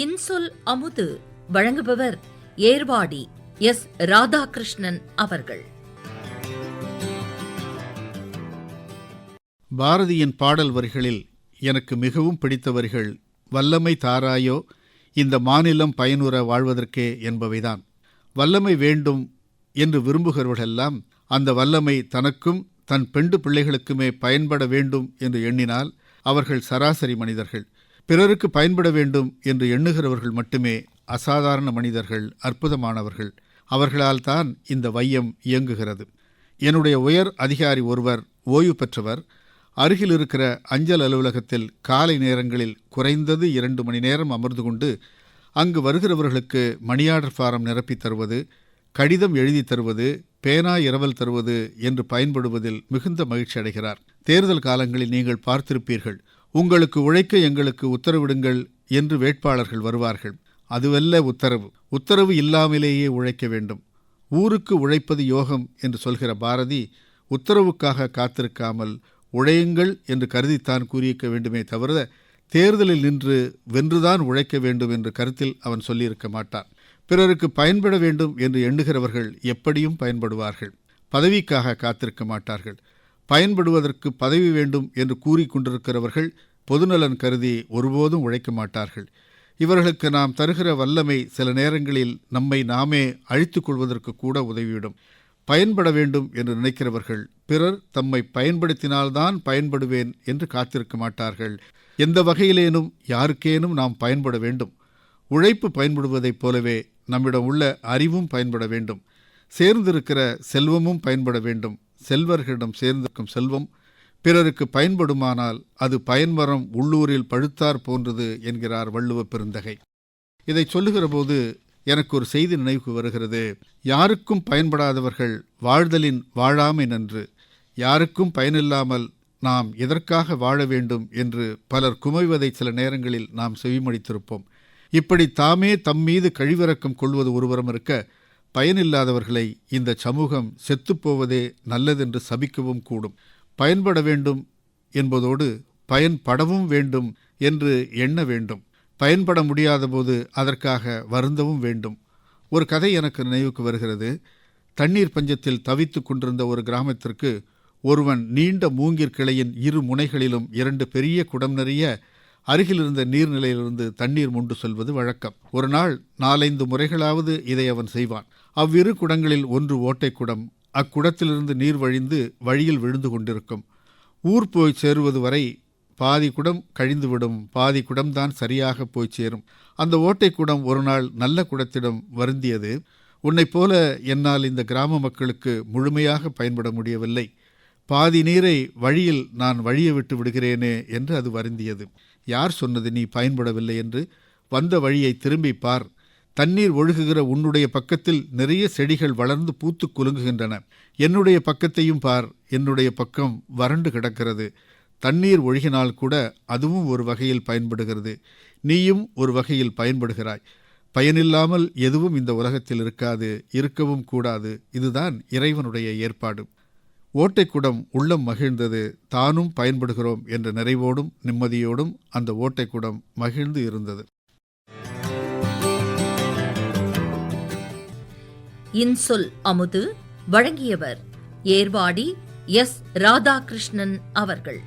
இன்சொல் அமுது வழங்குபவர் ஏர்வாடி எஸ் ராதாகிருஷ்ணன் அவர்கள். பாரதியின் பாடல் வரிகளில் எனக்கு மிகவும் பிடித்த வரிகள் வல்லமை தாராயோ இந்த மாநிலம் பயனுற வாழ்வதற்கே என்பவைதான். வல்லமை வேண்டும் என்று விரும்புகிறவர்களெல்லாம் அந்த வல்லமை தனக்கும் தன் பெண்டு பிள்ளைகளுக்குமே பயன்பட வேண்டும் என்று எண்ணினால் அவர்கள் சராசரி மனிதர்கள். பிறருக்கு பயன்பட வேண்டும் என்று எண்ணுகிறவர்கள் மட்டுமே அசாதாரண மனிதர்கள் அற்புதமானவர்கள். அவர்களால் தான் இந்த வையம் இயங்குகிறது. என்னுடைய உயர் அதிகாரி ஒருவர் ஓய்வு பெற்றவர் அருகில் இருக்கிற அஞ்சல் அலுவலகத்தில் காலை நேரங்களில் குறைந்தது இரண்டு மணி நேரம் அமர்ந்து கொண்டு அங்கு வருகிறவர்களுக்கு மணியாடர் ஃபாரம் நிரப்பித் தருவது கடிதம் எழுதி தருவது பேனா இரவல் தருவது என்று பயன்படுவதில் மிகுந்த மகிழ்ச்சி அடைகிறார். தேர்தல் காலங்களில் நீங்கள் பார்த்திருப்பீர்கள் உங்களுக்கு உழைக்க எங்களுக்கு உத்தரவிடுங்கள் என்று வேட்பாளர்கள் வருவார்கள். அதுவல்ல உத்தரவு. உத்தரவு இல்லாமலேயே உழைக்க வேண்டும். ஊருக்கு உழைப்பது யோகம் என்று சொல்கிற பாரதி உத்தரவுக்காக காத்திருக்காமல் உழையுங்கள் என்று கருதித்தான் கூறியிருக்க வேண்டுமே தவிர தேர்தலில் நின்று வென்றுதான் உழைக்க வேண்டும் என்ற கருத்தில் அவன் சொல்லியிருக்க மாட்டான். பிறருக்கு பயன்பட வேண்டும் என்று எண்ணுகிறவர்கள் எப்படியும் பயன்படுவார்கள். பதவிக்காக காத்திருக்க மாட்டார்கள். பயன்படுவதற்கு பதவி வேண்டும் என்று கூறிக்கொண்டிருக்கிறவர்கள் பொதுநலன் கருதி ஒருபோதும் உழைக்க மாட்டார்கள். இவர்களுக்கு நாம் தருகிற வல்லமை சில நேரங்களில் நம்மை நாமே அழித்துக் கொள்வதற்கு கூட உதவிவிடும். பயன்பட வேண்டும் என்று நினைக்கிறவர்கள் பிறர் தம்மை பயன்படுத்தினால்தான் பயன்படுவேன் என்று காத்திருக்க மாட்டார்கள். எந்த வகையிலேனும் யாருக்கேனும் நாம் பயன்பட வேண்டும். உழைப்பு பயன்படுவதைப் போலவே நம்மிடம் உள்ள அறிவும் பயன்பட வேண்டும். சேர்ந்திருக்கிற செல்வமும் பயன்பட வேண்டும். செல்வர்களிடம் சேர்ந்திருக்கும் செல்வம் பிறருக்கு பயன்படுமானால் அது பயன்மரம் உள்ளூரில் பழுத்தார் போன்றது என்கிறார் வள்ளுவ பெருந்தகை. இதை சொல்லுகிற போது எனக்கு ஒரு செய்தி நினைவுக்கு வருகிறது. யாருக்கும் பயன்படாதவர்கள் வாழ்தலின் வாழாமை நன்று. யாருக்கும் பயனில்லாமல் நாம் எதற்காக வாழ வேண்டும் என்று பலர் குமைவதை சில நேரங்களில் நாம் செவிமடித்திருப்போம். இப்படி தாமே தம் மீது கழிவிறக்கம் கொள்வது ஒருவரம் இருக்க பயனில்லாதவர்களை இந்த சமூகம் செத்துப்போவதே நல்லதென்று சபிக்கவும் கூடும். பயன்பட வேண்டும் என்பதோடு பயன்படவும் வேண்டும் என்று எண்ண வேண்டும். பயன்பட முடியாதபோது அதற்காக வருந்தவும் வேண்டும். ஒரு கதை எனக்கு நினைவுக்கு வருகிறது. தண்ணீர் பஞ்சத்தில் தவித்து கொண்டிருந்த ஒரு கிராமத்திற்கு ஒருவன் நீண்ட மூங்கிற் கிளையின் இரு முனைகளிலும் இரண்டு பெரிய குடம் நிறைய அருகிலிருந்த நீர்நிலையிலிருந்து தண்ணீர் முண்டு செல்வது வழக்கம். ஒரு நாள் நாலைந்து முறைகளாவது இதை அவன் செய்வான். அவ்விரு குடங்களில் ஒன்று ஓட்டை குடம் அக்குடத்திலிருந்து நீர் வழிந்து வழியில் விழுந்து கொண்டிருக்கும். ஊர் போய் சேருவது வரை பாதி குடம் கழிந்துவிடும். பாதி குடம்தான் சரியாக போய் சேரும். அந்த ஓட்டை குடம் ஒரு நாள் நல்ல குடத்திடம் வருந்தியது. உன்னைப் போல என்னால் இந்த கிராம மக்களுக்கு முழுமையாக பயன்பட முடியவில்லை. பாதி நீரை வழியில் நான் வழிய விட்டு விடுகிறேனே என்று அது வருந்தியது. யார் சொன்னது நீ பயன்படவில்லை என்று? வந்த வழியை திரும்பி பார். தண்ணீர் ஒழுகுகிற உன்னுடைய பக்கத்தில் நிறைய செடிகள் வளர்ந்து பூத்து குலுங்குகின்றன. என்னுடைய பக்கத்தையும் பார் என்னுடைய பக்கம் வறண்டு கிடக்கிறது. தண்ணீர் ஒழுகினால் கூட அதுவும் ஒரு வகையில் பயன்படுகிறது. நீயும் ஒரு வகையில் பயன்படுகிறாய். பயனில்லாமல் எதுவும் இந்த உலகத்தில் இருக்காது இருக்கவும் கூடாது. இதுதான் இறைவனுடைய ஏற்பாடு. ஓட்டைக்குடம் உள்ளம் மகிழ்ந்தது. தானும் பயன்படுகிறோம் என்ற நிறைவோடும் நிம்மதியோடும் அந்த ஓட்டைக்குடம் மகிழ்ந்து இருந்தது. இன்சொல் அமுது வழங்கியவர் ஏர்வாடி எஸ் ராதாகிருஷ்ணன் அவர்கள்.